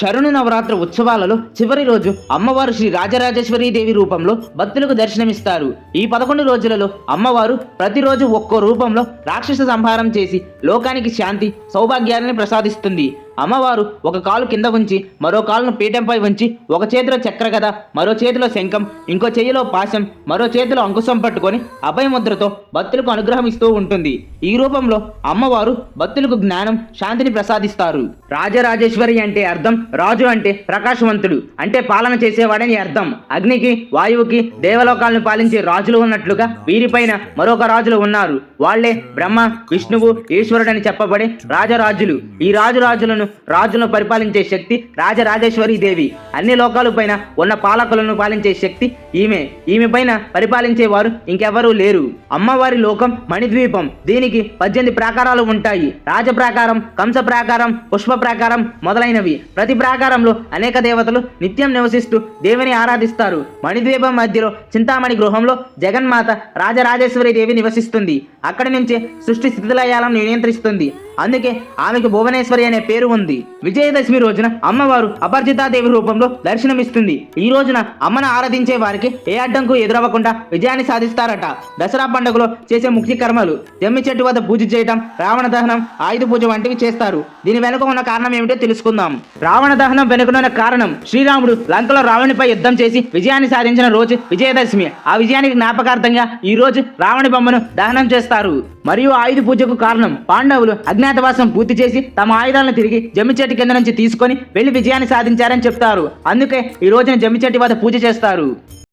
శరణు నవరాత్రి ఉత్సవాలలో చివరి రోజు అమ్మవారు శ్రీ రాజరాజేశ్వరి దేవి రూపంలో భక్తులకు దర్శనమిస్తారు. ఈ పదకొండు రోజులలో అమ్మవారు ప్రతిరోజు ఒక్కో రూపంలో రాక్షస సంహారం చేసి లోకానికి శాంతి సౌభాగ్యాన్ని ప్రసాదిస్తుంది. అమ్మవారు ఒక కాలు కింద ఉంచి మరో కాలును పీఠంపై ఉంచి ఒక చేతిలో చక్రగద మరో చేతిలో శంఖం ఇంకో చేయిలో పాశం మరో చేతిలో అంకుశం పట్టుకొని అభయముద్రతో భక్తులకు అనుగ్రహం ఇస్తూ ఉంటుంది. ఈ రూపంలో అమ్మవారు భక్తులకు జ్ఞానం శాంతిని ప్రసాదిస్తారు. రాజరాజేశ్వరి అంటే అర్థం రాజు అంటే ప్రకాశవంతుడు అంటే పాలన చేసేవాడని అర్థం. అగ్నికి వాయువుకి దేవలోకాలను పాలించే రాజులు ఉన్నట్లుగా వీరిపైన మరొక రాజులు ఉన్నారు. వాళ్ళే బ్రహ్మ విష్ణువు ఈశ్వరుడని చెప్పబడే రాజరాజులు. ఈ రాజురాజులను రాజులను పరిపాలించే శక్తి రాజరాజేశ్వరి దేవి. అన్ని లోకాల పైన ఉన్న పాలకులను పాలించే శక్తి ఈమె. ఈమె పైన పరిపాలించేవారు ఇంకెవరూ లేరు. అమ్మవారి లోకం మణిద్వీపం. దీనికి పద్దెనిమిది ప్రాకారాలు ఉంటాయి. రాజ ప్రాకారం కంస ప్రాకారం పుష్ప ప్రాకారం మొదలైనవి. ప్రతి ప్రాకారంలో అనేక దేవతలు నిత్యం నివసిస్తూ దేవిని ఆరాధిస్తారు. మణిద్వీపం మధ్యలో చింతామణి గృహంలో జగన్మాత రాజరాజేశ్వరి దేవి నివసిస్తుంది. అక్కడి నుంచే సృష్టి స్థితిలయాలను నియంత్రిస్తుంది. అందుకే ఆమెకు భువనేశ్వరి అనే పేరు ఉంది. విజయదశమి రోజున అమ్మవారు అపరిచితాదేవి రూపంలో దర్శనమిస్తుంది. ఈ రోజున అమ్మను ఆరాధించే వారికి ఏ అడ్డంకు ఎదురవ్వకుండా విజయాన్ని సాధిస్తారట. దసరా పండుగలో చేసే ముఖ్య కర్మలు జమ్మి చెట్టు వద్ద పూజ చేయటం రావణ దహనం ఆయుధ పూజ వంటివి చేస్తారు. దీని వెనుక ఉన్న కారణం ఏమిటో తెలుసుకుందాం. రావణ దహనం వెనుకనున్న కారణం శ్రీరాముడు లంకలో రావణిపై యుద్ధం చేసి విజయాన్ని సాధించిన రోజు విజయదశమి. ఆ విజయానికి జ్ఞాపకార్థంగా ఈ రోజు రావణి బొమ్మను దహనం చేస్తారు. మరియు ఆయుధ పూజకు కారణం పాండవులు అజ్ఞాతవాసం పూర్తి చేసి తమ ఆయుధాలను తిరిగి జమ్మి చెట్టు కింద నుంచి తీసుకొని వెళ్ళి విజయాన్ని సాధించారని చెప్తారు. అందుకే ఈ రోజున జమ్మి చెట్టు వద్ద పూజ చేస్తారు.